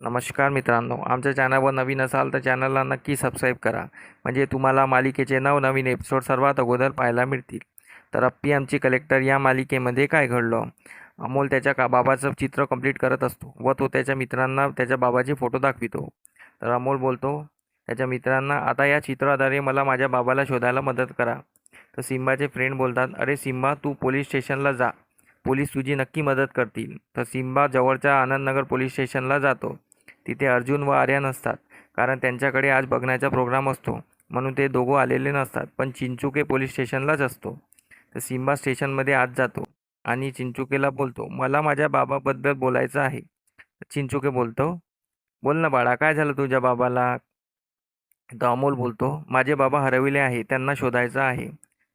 नमस्कार मित्रांनो आमच्या चॅनलवर नवीन असाल तर चॅनलला नक्की सबस्क्राईब करा. म्हणजे तुम्हाला मालिकेचे नवनवीन एपिसोड सर्वात अगोदर पाहायला मिळतील. तर अप्पी आमची कलेक्टर या मालिकेमध्ये काय घडलं? अमोल त्याच्या का बाबाचं चित्र कंप्लीट करत असतो व तो त्याच्या मित्रांना त्याच्या बाबाचे फोटो दाखवितो. तर अमोल बोलतो त्याच्या मित्रांना आता या चित्राद्वारे मला माझ्या बाबाला शोधायला मदत करा. तर सिम्बाचे फ्रेंड बोलतात अरे सिम्बा तू पोलीस स्टेशनला जा. पोलीस तुझी नक्की मदत करतील. तर सिम्बा जवळच्या आनंदनगर पोलीस स्टेशनला जातो. तिथे अर्जुन व आर्यन असतात कारण त्यांच्याकडे आज बघण्याचा प्रोग्राम असतो. म्हणून ते दोघं आलेले नसतात पण चिंचुके पोलीस स्टेशनलाच असतो. तर सिम्बा स्टेशनमध्ये आत जातो आणि चिंचुकेला बोलतो मला माझ्या बाबाबद्दल बोलायचं आहे. चिंचुके बोलतो बोल ना बाळा काय झालं तुझ्या बाबाला? तर अमोल बोलतो माझे बाबा हरविले आहे त्यांना शोधायचं आहे.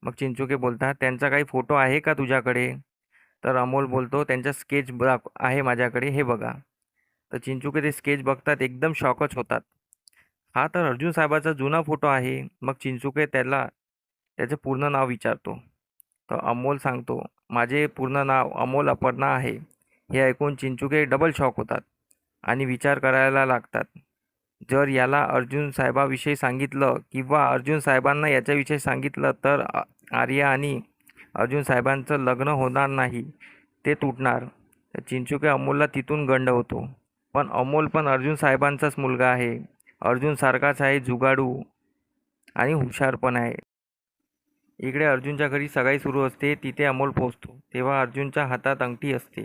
मग चिंचुके बोलतात त्यांचा काही फोटो आहे का तुझ्याकडे? तर अमोल बोलतो त्यांचा स्केच दाख आहे माझ्याकडे हे बघा. तर चिंचुके ते स्केच बघतात एकदम शॉकच होतात. हा तर अर्जुन साहेबाचा जुना फोटो आहे. मग चिंचुके त्याला त्याचं पूर्ण नाव विचारतो. तर अमोल सांगतो माझे पूर्ण नाव अमोल अपर्णा आहे. हे ऐकून चिंचुके डबल शॉक होतात आणि विचार करायला लागतात. जर याला अर्जुन साहेबाविषयी सांगितलं किंवा अर्जुन साहेबांना याच्याविषयी सांगितलं तर आर्या आणि अर्जुन साहेबांचं लग्न होणार नाही ते तुटणार. चिंचुके अमोलला तिथून गंड होतो. पण अमोल पण अर्जुन साहेबांचाच मुलगा आहे. अर्जुनसारखाच आहे जुगाडू आणि हुशार पण आहे. इकडे अर्जुनच्या घरी सगाई सुरू असते तिथे अमोल पोचतो तेव्हा अर्जुनच्या हातात अंगठी असते.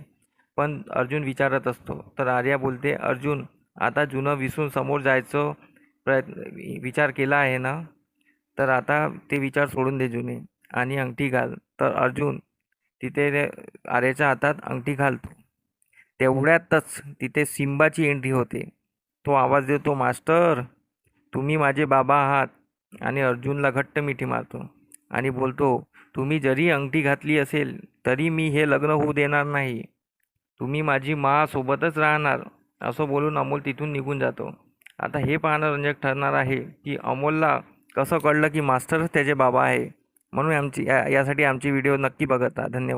पण अर्जुन विचारत असतो तर आर्या बोलते अर्जुन आता जुनं विसरून समोर जायचं प्रयत्न विचार केला आहे ना? तर आता ते विचार सोडून दे जुने आणि अंगठी घाल. तर अर्जुन तिथे आर्याच्या हातात अंगठी घालतो. तेवढ्यातच तिथे सिंबाची एंट्री होते. तो आवाज देतो मास्टर तुम्ही माझे बाबा आहात. आणि अर्जुनला घट्ट मिठी मारतो आणि बोलतो तुम्ही जरी अंगठी घातली असेल तरी मी हे लग्न होऊ देणार नाही. तुम्ही माझी मा सोबतच राहणार. असं बोलून अमोल तिथून निघून जातो. आता हे पाहणं रंजक ठरणार आहे की अमोलला कसं कळलं की मास्टरच त्याचे बाबा आहे. म्हणून आमची या यासाठी आमची व्हिडिओ नक्की बघत धन्यवाद.